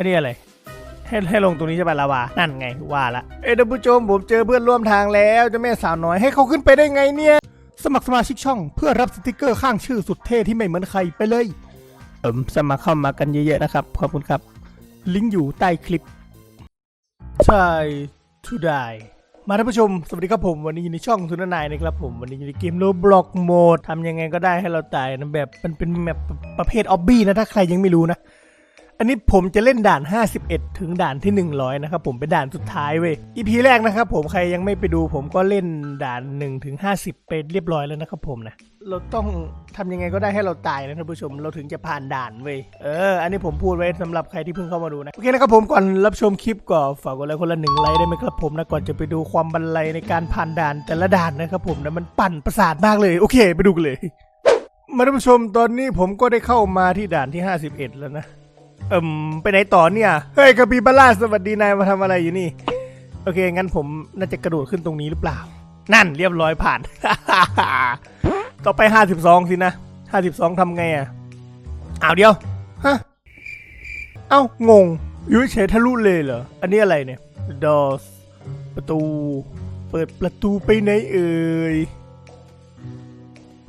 อันนี้อะไร ให้ให้ลงตรงนี้ใช่ป่ะลาวา นั่นไงว่าละ เอ้ยท่านผู้ชมผมเจอเพื่อนร่วมทางแล้วเจ้าแม่สาวน้อยให้เขาขึ้นไปได้ไงเนี่ย สมัครสมาชิกช่องเพื่อรับสติกเกอร์ข้างชื่อสุดเท่ที่ไม่เหมือนใครไปเลย เอิมสมัครเข้ามากันเยอะๆนะครับ ขอบคุณครับ ลิงก์อยู่ใต้คลิปใช่ to die มาท่านผู้ชม สวัสดีครับผม วันนี้อยู่ในช่องทุนนายนะครับผม วันนี้อยู่ในเกมโลบล็อกโหมดทำยังไงก็ได้ให้เราตายนะแบบมันเป็นแบบประเภทออบบี้นะ ถ้าใครยังไม่รู้นะ อันนี้ผมจะเล่นด่าน 51 ถึงด่านที่ 100 นะครับผมเป็นด่านสุดท้ายเว้ย EP แรกนะครับผมใครยังไม่ไปดูผมก็เล่นด่าน1ถึง50ไปเรียบร้อยแล้วนะครับผมนะ เราต้องทำยังไงก็ได้ให้เราตายนะท่านผู้ชม เราถึงจะผ่านด่านเว้ย เออ อันนี้ผมพูดไว้สำหรับใครที่เพิ่งเข้ามาดูนะ โอเคนะครับผมก่อนรับชมคลิปก็ฝากกดไลค์คนละหนึ่งไลค์ได้ไหมครับผมนะก่อนจะไปดูความบันไลในการผ่านด่านแต่ละด่านนะครับผมนะมันปั่นประสาทมากเลยโอเค ไปดูกันเลย มาท่านผู้ชมตอนนี้ผมก็ได้เข้ามาที่ด่านที่ 51 แล้วนะ เอิมไปไหนต่อเนี่ย เฮ้ยคาปิบาร่าสวัสดีนายมาทำอะไรอยู่นี่ โอเค งั้นผมน่าจะกระโดดขึ้นตรงนี้หรือเปล่า นั่นเรียบร้อยผ่าน ต่อไป52สิบสองสินะ52ทำไงอะอ้าวเดียว ฮะ เอ้างงอยู่เฉยทะลุเลยเหรอ อันนี้อะไรเนี่ย doors ประตู เปิดประตูไปไหนเอ่ย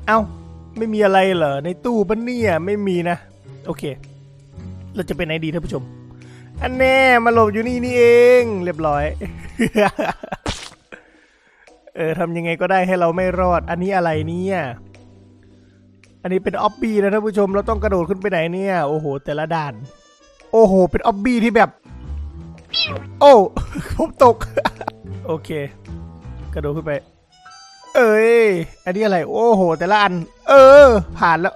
เอ้า ไม่มีอะไรเหรอ ในตู้ปะเนี่ย ไม่มีนะ โอเค เราจะไปไหนดีท่านผู้ชม อันแน่มาหลบอยู่นี่นี่เอง เรียบร้อย เออทำยังไงก็ได้ให้เราไม่รอด อันนี้อะไรเนี่ยอันนี้เป็นออบบี้นะท่านผู้ชม เราต้องกระโดดขึ้นไปไหนเนี่ย โอ้โห แต่ละด่าน โอ้โห เป็นออบบี้ที่แบบ โอ้ผมตก โอเค กระโดดขึ้นไป เอ้ย อันนี้อะไร โอ้โห แต่ละอัน เออ ผ่านแล้ว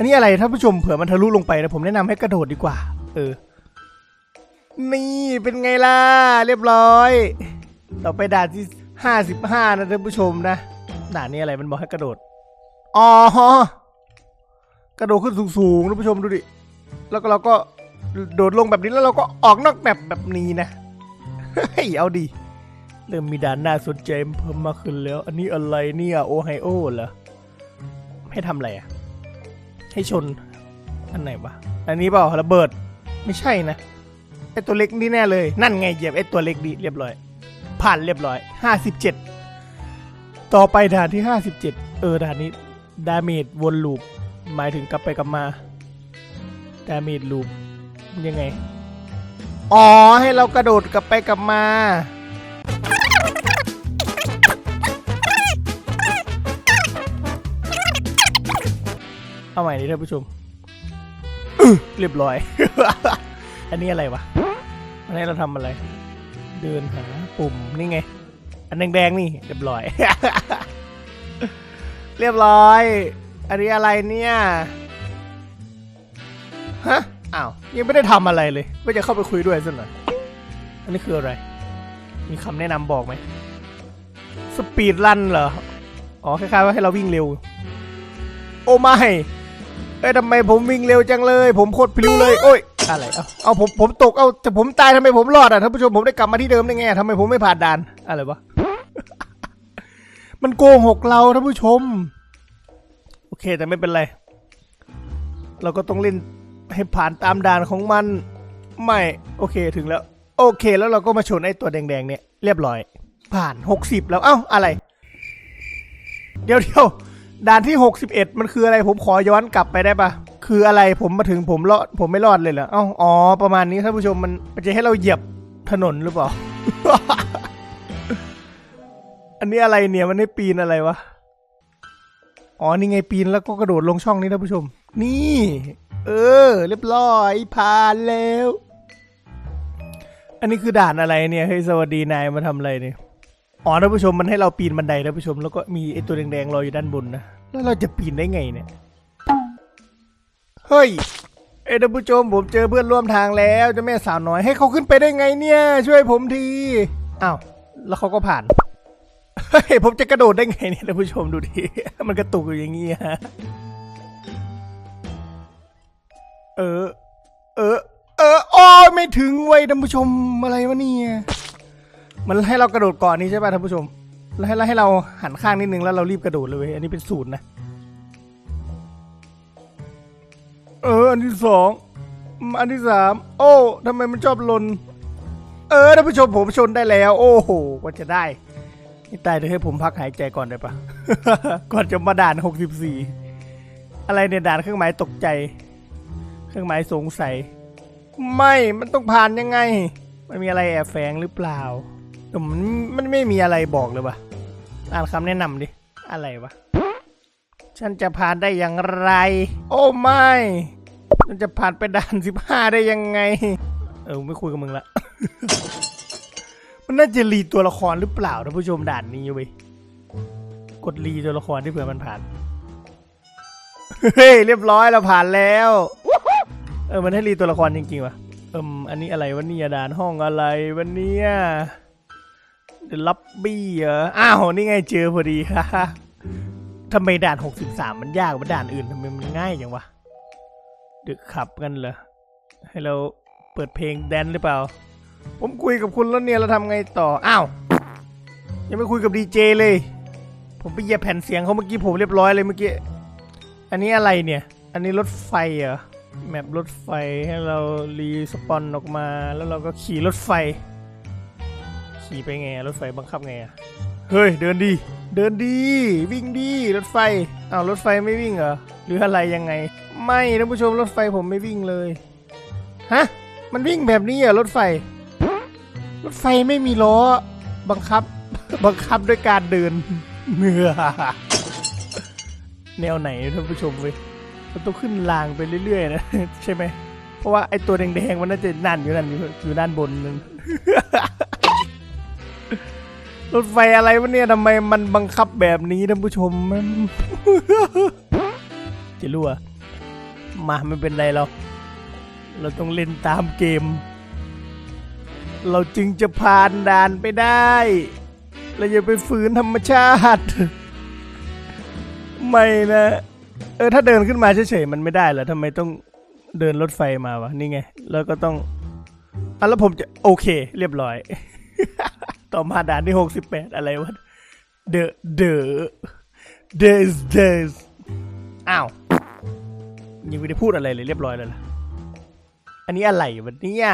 อันนี้อะไรท่านผู้ชมเผื่อมันทะลุลงไปนะผมแนะนำให้กระโดดดีกว่า เออ นี่เป็นไงล่ะ เรียบร้อย ต่อไปด่านที่ห้าสิบห้านะท่านผู้ชมนะ ด่านนี้อะไรมันบอกให้กระโดด อ๋อกระโดดขึ้นสูงๆท่านผู้ชมดูดิ แล้วก็เราก็โดดลงแบบนี้แล้วเราก็ออกนอกแบบแบบนี้นะเฮ้ยเอาดี เริ่มมีด่านน่าสนใจเพิ่มมากขึ้นแล้ว อันนี้อะไรเนี่ยโอไฮโอเหรอให้ทำอะไรอะ ให้ชน อันไหนวะ อันนี้เปล่าระเบิด ไม่ใช่นะ ไอตัวเล็กนี่แน่เลย นั่นไงเหยียบไอตัวเล็กดีเรียบร้อย ผ่านเรียบร้อยห้าสิบเจ็ดต่อไปด่านที่ห้าสิบเจ็ดเออด่านนี้ดาเมจวนลูป หมายถึงกลับไปกลับมาดาเมจลูปยังไง อ๋อให้เรากระโดดกลับไปกลับมา เอาใหม่ดิท่านผู้ชมอื้อเรียบร้อย อันนี้อะไรวะ อันนี้เราทำอะไร เดินหาปุ่มนี่ไง อันแดงๆนี่ เรียบร้อย เรียบร้อย อันนี้อะไรเนี่ย ฮะ อ้าว ยังไม่ได้ทำอะไรเลยว่าจะเข้าไปคุยด้วยสักหน่อย อันนี้คืออะไร มีคำแนะนำบอกไหม สปีดรันเหรอ อ๋อ คล้ายๆว่าให้เราวิ่งเร็ว โอ้ไม่ เอ้ยทำไมผมวิ่งเร็วจังเลย ผมโคตรพลิ้วเลยโอ้ยอะไรเอาเอาผมผมตกเอาแต่ผมตายทำไมผมรอดอะท่านผู้ชมผมได้กลับมาที่เดิมได้ไงอะทำไมผมไม่ผ่านด่านอะไรวะมันโกหกเราท่านผู้ชม โอเคแต่ไม่เป็นไร เราก็ต้องเล่นให้ผ่านตามด่านของมัน ไม่ โอเคถึงแล้ว โอเค แล้วเราก็มาชนไอ้ตัวแดงๆเนี่ยเรียบร้อย ผ่าน 60 แล้วเอ้าอะไร เดี๋ยวเดี๋ยว ด่านที่ 61 มันคืออะไรผมขอย้อนกลับไปได้ปะคืออะไรผมมาถึงผมรอดผมไม่รอดเลยเหรอเอ้าอ๋อประมาณนี้ท่านผู้ชมมันมันจะให้เราเหยียบถนนหรือเปล่า อันนี้อะไรเนี่ยมันให้ปีนอะไรวะอ๋อนี่ไงปีนแล้วก็กระโดดลงช่องนี้ท่านผู้ชม นี่ เออ เรียบร้อยผ่านแล้ว อันนี้คือด่านอะไรเนี่ยเฮ้ยสวัสดีนายมาทำอะไรเนี่ย อ๋อท่านผู้ชมมันให้เราปีนบันไดท่านผู้ชมแล้วก็มีไอตัวแดงๆรออยู่ด้านบนนะแล้วเราจะปีนได้ไงเนี่ยเฮ้ยเอท่านผู้ชมผมเจอเพื่อนร่วมทางแล้วเจ้าแม่สาวน้อยให้เขาขึ้นไปได้ไงเนี่ย ช่วยผมทีอ้าวแล้วเขาก็ผ่านเฮ้ยผมจะกระโดดได้ไงเนี่ยท่านผู้ชมดูดิมันกระตุกอยู่อย่างงี้ฮะเออเออเออโอ้ยไม่ถึงเว้ยท่านผู้ชมอะไรวะเนี่ย มันให้เรากระโดดก่อนนี่ใช่ป่ะท่านผู้ชม แล้วให้แล้วให้เราหันข้างนิดนึงแล้วเรารีบกระโดดเลยเว้ยอันนี้เป็นสูตรนะ เออ อันที่สอง อันที่สาม โอ้ทำไมมันชอบลน เออท่านผู้ชมผมชนได้แล้ว โอ้โหกว่าจะได้นี่ตายเดี๋ยวให้ผมพักหายใจก่อนได้ปะก่อนจะมาด่านหกสิบสี่อะไรเนี่ยด่านเครื่องหมายตกใจ เครื่องหมายสงสัย ไม่ มันต้องผ่านยังไง มันมีอะไรแอบแฝงหรือเปล่า แต่มันมันไม่มีอะไรบอกเลยปะอ่านคำแนะนำดิ อะไรวะ ฉันจะผ่านได้อย่างไร โอ้ไม่ ฉันจะผ่านไปด่านสิบห้าได้ยังไง เออไม่คุยกับมึงละ มันน่าจะรีตัวละครหรือเปล่าท่านผู้ชมด่านนี้เว้ย กดรีตัวละครที่เผื่อมันผ่าน เฮ้ยเรียบร้อยเราผ่านแล้ว เออมันให้รีตัวละครจริงๆวะเอิมอันนี้อะไรวะเนี่ยด่านห้องอะไรวะเนี่ย เดลับบี้เหรออ้าวนี่ไงเจอพอดีฮ่าฮ่าทำไมด่าน 63 มันยากกว่าด่านอื่นทำไมมันง่ายอย่างวะดึกขับกันเหรอให้เราเปิดเพลงแดนหรือเปล่า ผมคุยกับคุณแล้วเนี่ยเราทำไงต่ออ้าวยังไม่คุยกับดีเจเลย ผมไปเหยียบแผ่นเสียงเขาเมื่อกี้ผมเรียบร้อยเลยเมื่อกี้อันนี้อะไรเนี่ย อันนี้รถไฟเหรอแมปรถไฟให้เรารีสปอนออกมา แล้วเราก็ขี่รถไฟ ขี่ไปไงรถไฟบังคับไงอะเฮ้ยเดินดี เดินดี วิ่งดีรถไฟอ้าวรถไฟไม่วิ่งเหรอหรืออะไรยังไง ไม่ท่านผู้ชมรถไฟผมไม่วิ่งเลยฮะมันวิ่งแบบนี้เหรอรถไฟ รถไฟไม่มีล้อ บังคับ บังคับด้วยการเดินเมื่อแนวไหนท่านผู้ชมเว้ยมันต้องขึ้นรางไปเรื่อยๆนะใช่ไหมเพราะว่าไอตัวแดงๆมันน่าจะนั่นอยู่นั่นอยู่ด้านบนนึง รถไฟอะไรวะเนี่ยทำไมมันบังคับแบบนี้ท่านผู้ชมมันจะรู้อะมาไม่เป็นไรเราเราต้องเล่นตามเกม เราจึงจะผ่านด่านไปได้ เราอย่าไปฝืนธรรมชาติ ไม่นะ เออถ้าเดินขึ้นมาเฉยๆมันไม่ได้เหรอทำไมต้องเดินรถไฟมาวะนี่ไง แล้วก็ต้องอะแล้วผมจะโอเค เรียบร้อย ต่อมาด่านที่หกสิบแปดอะไรวะ the the this this อ้าว ยังไม่ได้พูดอะไรเลยเรียบร้อยแล้วล่ะ อันนี้อะไรวะเนี่ย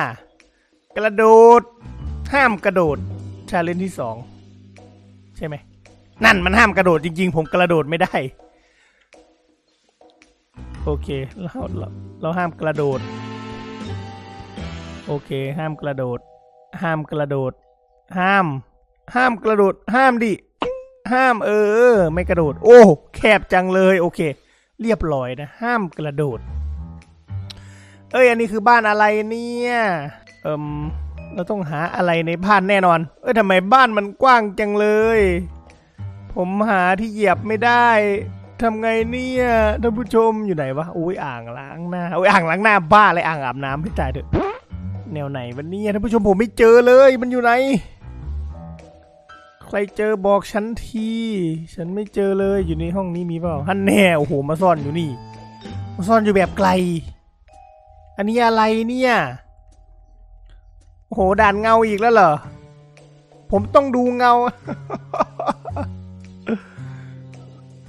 กระโดด ห้ามกระโดด ชาเลนจ์ที่สองใช่ไหม นั่นมันห้ามกระโดดจริง ๆ ผมกระโดดไม่ได้ โอเคเราเราเราห้ามกระโดด โอเค ห้ามกระโดด ห้ามกระโดด ห้าม ห้ามกระโดด ห้ามดิ ห้ามเออ ไม่กระโดด โอ้ แคบจังเลย โอเค เรียบร้อยนะ ห้ามกระโดด เอ้ย อันนี้คือบ้านอะไรเนี่ย เอิมเราต้องหาอะไรในบ้านแน่นอน เอ้ยทำไมบ้านมันกว้างจังเลย ผมหาที่เหยียบไม่ได้ทำไงเนี่ยท่านผู้ชมอยู่ไหนวะอุ้ยอ่างล้างหน้าอุ้ยอ่างล้างหน้าบ้าอะไรอ่างอาบน้ำให้ตายเถอะแนวไหนวันนี้ท่านผู้ชมผมไม่เจอเลยมันอยู่ไหน ใครเจอบอกฉันที ฉันไม่เจอเลยอยู่ในห้องนี้มีเปล่าฮันแน่โอ้โหมาซ่อนอยู่นี่ มาซ่อนอยู่แบบไกล อันนี้อะไรเนี่ย โอ้โหด่านเงาอีกแล้วเหรอ ผมต้องดูเงา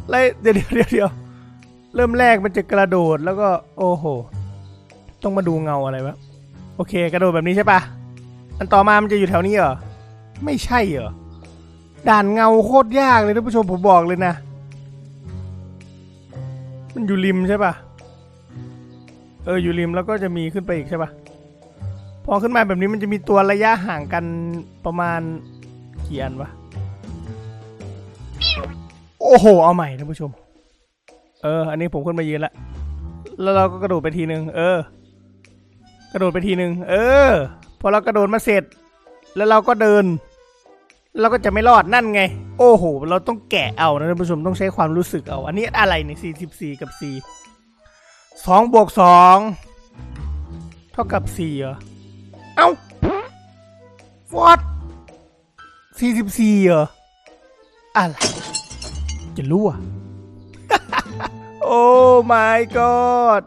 แล้วเดี๋ยวเดี๋ยวเดี๋ยวเดี๋ยวเริ่มแรกมันจะกระโดดแล้วก็โอ้โห ต้องมาดูเงาอะไรวะ โอเค กระโดดแบบนี้ใช่ปะอันต่อมามันจะอยู่แถวนี้เหรอ ไม่ใช่เหรอ ด่านเงาโคตรยากเลยท่านผู้ชมผมบอกเลยนะ มันอยู่ริมใช่ปะเอออยู่ริมแล้วก็จะมีขึ้นไปอีกใช่ปะพอขึ้นมาแบบนี้มันจะมีตัวระยะห่างกันประมาณกี่อันวะโอ้โหเอาใหม่ท่านผู้ชม เออ อันนี้ผมขึ้นมายืนละแล้วเราก็กระโดดไปทีนึงเออ กระโดดไปทีนึงเออ พอเรากระโดดมาเสร็จ แล้วเราก็เดิน เราก็จะไม่รอดนั่นไง โอ้โห เราต้องแกะเอานะท่านผู้ชมต้องใช้ความรู้สึกเอา อันนี้อะไรเนี่ยสี่สิบสี่กับสี่สองบวกสองเท่ากับสี่เหรอ เอ้าฟอดสี่สิบสี่เหรอ อะไร จะรู้อะโอ้ my god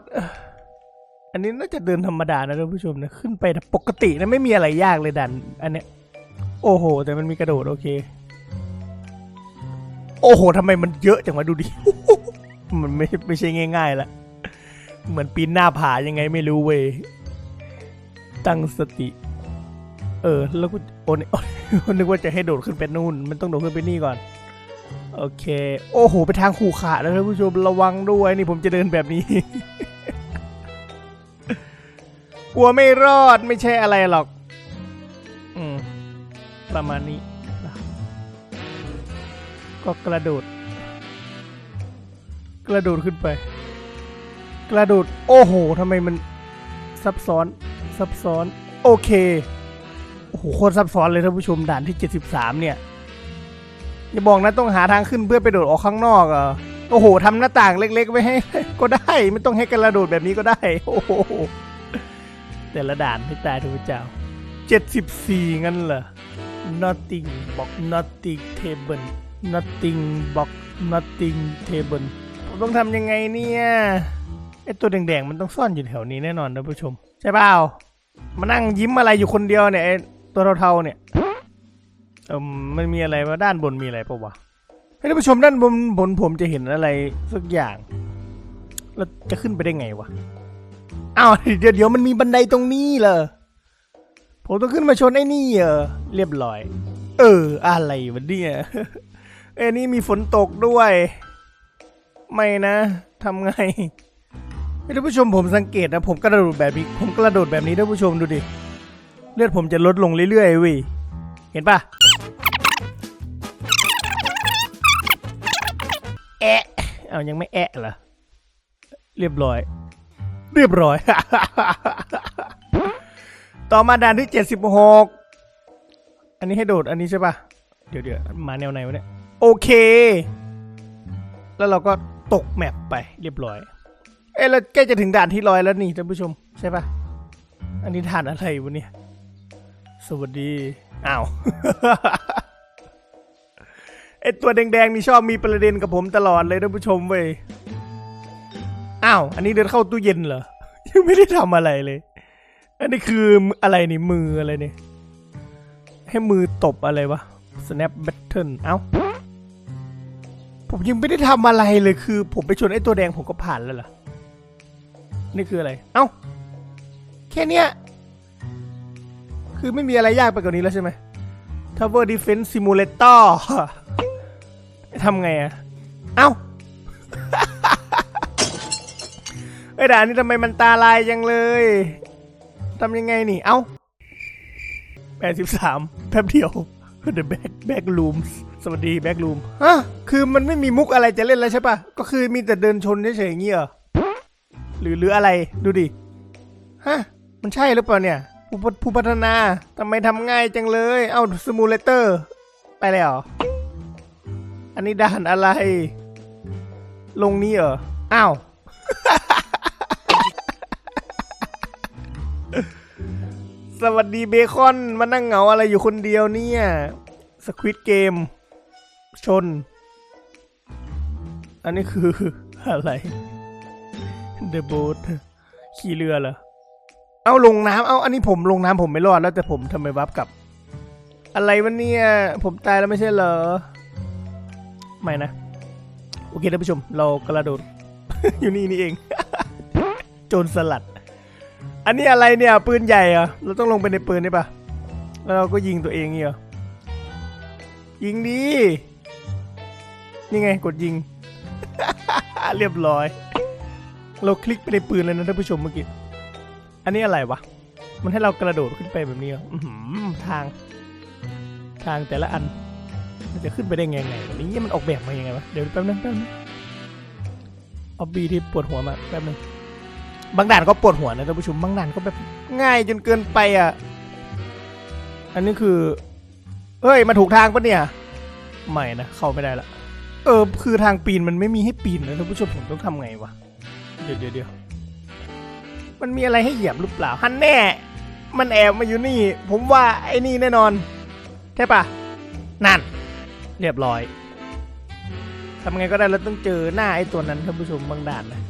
อันนี้น่าจะเดินธรรมดานะท่านผู้ชมนะ ขึ้นไปปกตินะไม่มีอะไรยากเลยดัน อันเนี้ย โอ้โห แต่มันมีกระโดด โอเค โอ้โหทำไมมันเยอะจังวะดูดิ มันไม่ไม่ใช่ง่ายๆละเหมือนปีนหน้าผายังไงไม่รู้เว้ยตั้งสติ เออ แล้วกูโอนนึกว่าจะให้โดดขึ้นไปนู่น มันต้องโดดขึ้นไปนี่ก่อน โอเค โอ้โห ไปทางขู่ขาแล้วท่านผู้ชมระวังด้วย นี่ผมจะเดินแบบนี้กลัวไม่รอดไม่ใช่อะไรหรอก ประมาณนี้นะก็กระโดด กระโดดขึ้นไป กระโดด โอ้โหทำไมมันซับซ้อน ซับซ้อน โอเค โอ้โหโคตรซับซ้อนเลยท่านผู้ชมด่านที่ 73 เนี่ย อย่าบอกนะต้องหาทางขึ้นเพื่อไปโดดออกข้างนอกอะโอ้โหทำหน้าต่างเล็ก ๆ ไว้ให้ ก็ได้ไม่ต้องให้กระโดดแบบนี้ก็ได้ โอ้โหแต่ละด่านให้ตายทุกเจ้า 74 งั้นเหรอ nothing บอก nothing table nothing บอก nothing table ผมต้องทำยังไงเนี่ยไอตัวแดงๆมันต้องซ่อนอยู่แถวนี้แน่นอนท่านผู้ชม ใช่เปล่ามานั่งยิ้มอะไรอยู่คนเดียวเนี่ยไอตัวเทาๆเนี่ยเออมันมีอะไรวะด้านบนมีอะไรปะวะให้ท่านผู้ชมด้านบนบนผมจะเห็นอะไรสักอย่างแล้วจะขึ้นไปได้ไงวะอ้าวเดี๋ยวเดี๋ยวมันมีบันไดตรงนี้เหรอผมต้องขึ้นมาชนไอ้นี่เหรอ เรียบร้อย เออ อะไรวะเนี่ย เอ้นี่มีฝนตกด้วย ไม่นะทำไงให้ท่านผู้ชมผมสังเกตนะผมกระโดดแบบนี้ ผมกระโดดแบบนี้ท่านผู้ชมดูดิ เลือดผมจะลดลงเรื่อยๆว้ยเห็นปะแอะเอายังไม่แอะเหรอ เรียบร้อย เรียบร้อย ต่อมาด่านที่เจ็ดสิบหก อันนี้ให้โดดอันนี้ใช่ปะเดี๋ยวเดี๋ยวมาแนวไหนวะเนี่ย โอเค แล้วเราก็ตกแมปไปเรียบร้อย เอ้เราใกล้จะถึงด่านที่ร้อยแล้วนี่ท่านผู้ชมใช่ปะอันนี้ด่านอะไรวะเนี่ย สวัสดี อ้าวไอตัวแดงๆนี่ชอบมีประเด็นกับผมตลอดเลยท่านผู้ชมเว้ย อ้าว อันนี้เดินเข้าตู้เย็นเหรอ ยังไม่ได้ทำอะไรเลย อันนี้คืออะไรนี่มืออะไรเนี่ย ให้มือตบอะไรวะ snap battle เอ้า ผมยังไม่ได้ทำอะไรเลยคือ ผมไปชนไอ้ตัวแดงผมก็ผ่านแล้วเหรอ นี่คืออะไร เอ้า แค่เนี้ย คือไม่มีอะไรยากไปกว่านี้แล้วใช่ไหม Tower Defense Simulator ทำไงอะเอ้าเอ้ยด่านนี้ทำไมมันตาลายจังเลยทำยังไงนี่ เอ้า 83แป๊บเดียว The Back Back Rooms สวัสดี Back Room ฮะ คือมันไม่มีมุกอะไรจะเล่นแล้วใช่ปะ ก็คือมีแต่เดินชนเฉยๆอย่างงี้เหรือหรืออะไร ดูดิ ฮะ มันใช่หรือเปล่าเนี่ย ผู้พัฒผู้พัฒนาทำไมทำง่ายจังเลย เอ้าสมูเลเตอร์ ไปแล้ว อันนี้ด่านอะไร ลงนี้เหรอ อ้าว สวัสดีเบคอนมานั่งเหงาอะไรอยู่คนเดียวเนี่ยสควิตเกม ชน อันนี้คืออะไร The boat ขี่เรือเหรอเอาลงน้ำเอาอันนี้ผมลงน้ำผมไม่รอดแล้วแต่ผมทำไมวับกลับ อะไรวะเนี่ย ผมตายแล้วไม่ใช่เหรอ ไม่นะ โอเคท่านผู้ชม เรากระโดด อยู่นี่นี่เอง โจรสลัด อันนี้อะไรเนี่ยปืนใหญ่เหรอเราต้องลงไปในปืนได้ปะแล้วเราก็ยิงตัวเองเงี้ยเหรอยิงดีนี่ไงกดยิง เรียบร้อย เราคลิกไปในปืนเลยนะท่านผู้ชมเมื่อกี้อันนี้อะไรวะมันให้เรากระโดดขึ้นไปแบบนี้เหรอทาง ทางแต่ละอันมันจะขึ้นไปได้ไงไงนนี้มันออกแบบมายังไงวะเดี๋ยวแป๊บนึงแป๊บนึงเอาบีที่ปวดหัวมาแป๊บนึง บางด่านก็ปวดหัวนะท่านผู้ชมบางด่านก็แบบง่ายจนเกินไปอะ อันนี้คือเฮ้ยมาถูกทางปะเนี่ย ไม่นะเข้าไม่ได้ละ เออ คือทางปีนมันไม่มีให้ปีนนะท่านผู้ชมผมต้องทำไงวะ เดี๋ยวเดี๋ยวเดี๋ยวมันมีอะไรให้เหยียบหรือเปล่าฮันแน่ มันแอบมาอยู่นี่ ผมว่าไอ้นี่แน่นอน ใช่ปะนั่น เรียบร้อยทำไงก็ได้เราต้องเจอหน้าไอ้ตัวนั้นท่านผู้ชมบางด่านนะ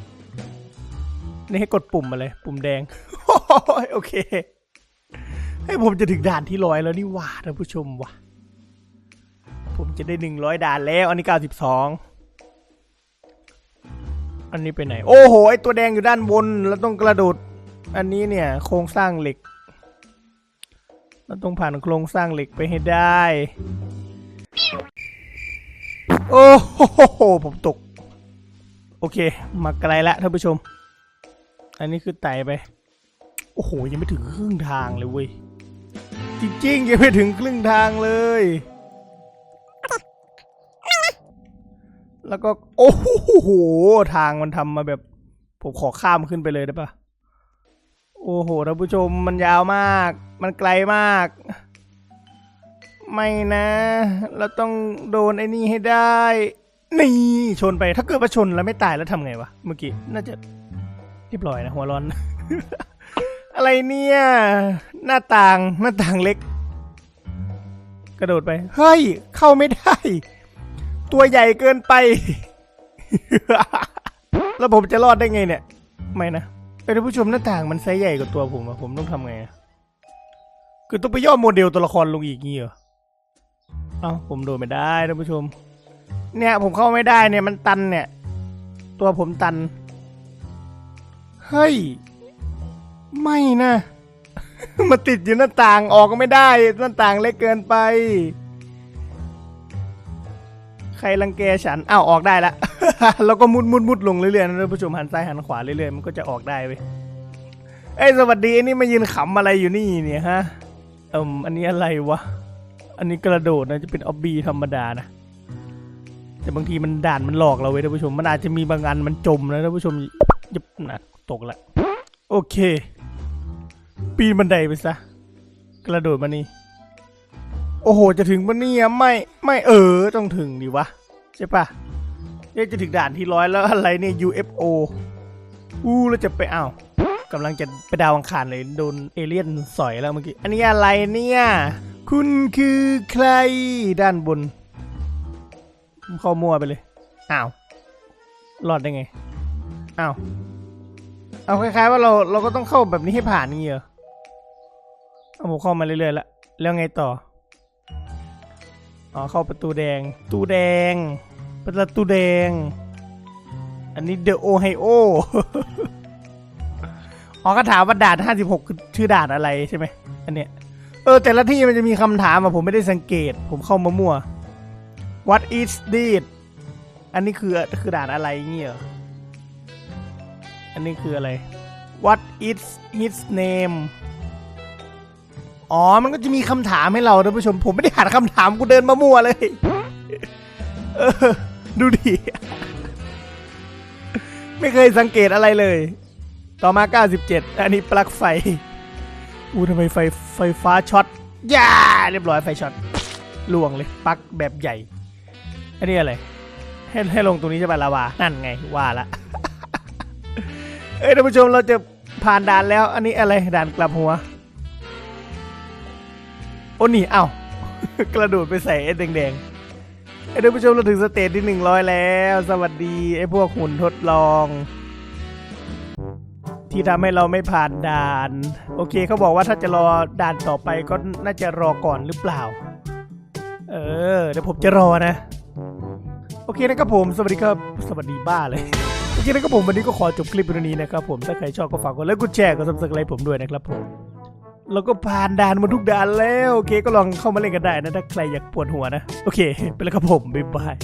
นี่ให้กดปุ่มมาเลย ปุ่มแดง โอเค ให้ผมจะถึงด่านที่ร้อยแล้วนี่ว่าท่านผู้ชมว่ะ ผมจะได้หนึ่งร้อยด่านแล้ว อันนี้เก้าสิบสองอันนี้ไปไหน โอ้โห ไอตัวแดงอยู่ด้านบนแล้วต้องกระโดด อันนี้เนี่ย โครงสร้างเหล็ก เราต้องผ่านโครงสร้างเหล็กไปให้ได้ โอ้โห ผมตก โอเค มาไกลแล้วท่านผู้ชม อันนี้คือไต่ไป โอ้โห ยังไม่ถึงครึ่งทางเลยเว้ย จริงๆ ยังไม่ถึงครึ่งทางเลย แล้วก็ โอ้โห ทางมันทำมาแบบ ผมขอข้ามขึ้นไปเลยได้ปะโอ้โห ท่านผู้ชม มันยาวมาก มันไกลมาก ไม่นะ เราต้องโดนไอ้นี่ให้ได้ นี่ ชนไป ถ้าเกิดว่าชนแล้วไม่ตายแล้วทำไงวะ เมื่อกี้ น่าจะ เรียบร้อยนะหัวร้อน อะไรเนี่ย หน้าต่างหน้าต่างเล็ก กระโดดไปเฮ้ยเข้าไม่ได้ ตัวใหญ่เกินไป แล้วผมจะรอดได้ไงเนี่ย ไม่นะเอ้ท่านผู้ชมหน้าต่างมันไซส์ใหญ่กว่าตัวผมอะผมต้องทำไงคือต้องไปย่อโมเดลตัวละครลงอีกงี้เหรอเอ้าผมโดนไม่ได้ท่านผู้ชม เนี่ยผมเข้าไม่ได้เนี่ยมันตันเนี่ย ตัวผมตัน เฮ้ย ไม่นะ มาติดอยู่หน้าต่างออกก็ไม่ได้ หน้าต่างเล็กเกินไป ใครรังแกฉันอ้าวออกได้ละ แล้วก็มุดมุดมุดลงเรื่อยๆนะท่านผู้ชมหันซ้ายหันขวาเรื่อยๆมันก็จะออกได้เว้ยเอ้ยสวัสดีนี่มายืนขำอะไรอยู่นี่เนี่ยฮะเอิมอันนี้อะไรวะ อันนี้กระโดดนะจะเป็นออบบีธรรมดานะแต่บางทีมันด่านมันหลอกเราเว้ยท่านผู้ชม มันอาจจะมีบางอันมันจมนะท่านผู้ชม ยับนะตกละ โอเค ปีนบันไดไปซะ กระโดดมานี่ โอ้โห จะถึงปะเนี่ยไม่ไม่เออ ต้องถึงดิวะ ใช่ปะเนี่ยจะถึงด่านที่ร้อยแล้วอะไรเนี่ย UFO อู้แล้วจะไปอ้าวกำลังจะไปดาวอังคารเลยโดนเอเลี่ยนสอยแล้วเมื่อกี้ อันนี้อะไรเนี่ย คุณคือใครด้านบน เข้ามั่วไปเลย อ้าว รอดได้ไง อ้าวเอาคล้ายๆว่าเราเราก็ต้องเข้าแบบนี้ให้ผ่านนี่เหรอเอาผมเข้ามาเรื่อยๆแล้วแล้วไงต่ออ๋อเข้าประตูแดงตูแดง ประตูแดง อันนี้เดอะโอไฮโออ๋อก็ถามว่าด่าน56คือชื่อด่านอะไรใช่ไหมอันเนี้ยเออแต่ละที่มันจะมีคำถามอะผมไม่ได้สังเกต ผมเข้ามามั่ว What is this อันนี้คือคือด่านอะไรเงี้ยเหร อันนี้คืออะไร What is his name อ๋อ มันก็จะมีคำถามให้เราท่านผู้ชม ผมไม่ได้หาคำถามกูเดินมามั่วเลย เออ ดูดิ ไม่เคยสังเกตอะไรเลย ต่อมา 97 อันนี้ปลั๊กไฟ อู้ทำไมไฟไฟฟ้าช็อตย่าเรียบร้อยไฟช็อตล่วงเลยปลั๊กแบบใหญ่ อันนี้อะไร ให้ให้ลงตรงนี้ใช่ป่ะลาวา นั่นไงว่าละ เอ้ยท่านผู้ชมเราจะผ่านด่านแล้ว อันนี้อะไรด่านกลับหัว โอ้นี่ เอ้า กระโดดไปใส่ไอ้แดงๆไอ้ยท่านผู้ชมเราถึงสเตจที่หนึ่งร้อยแล้ว สวัสดีไอ้พวกหุ่นทดลอง ที่ทำให้เราไม่ผ่านด่าน โอเคเขาบอกว่าถ้าจะรอด่านต่อไปก็น่าจะรอก่อนหรือเปล่า เออ เดี๋ยวผมจะรอนะ โอเคนะครับผม สวัสดีครับ สวัสดีบ้าเลย จริงๆนะครับผมวันนี้ก็ขอจบคลิปตรงนี้นะครับผมถ้าใครชอบก็ฝากกดไลค์กดแชร์กดซับสไครต์ผมด้วยนะครับผมเราก็ผ่านด่านมาทุกด่านแล้วโอเคก็ลองเข้ามาเล่นกันได้นะถ้าใครอยากปวดหัวนะ โอเค ไปแล้วครับผม บ๊ายบาย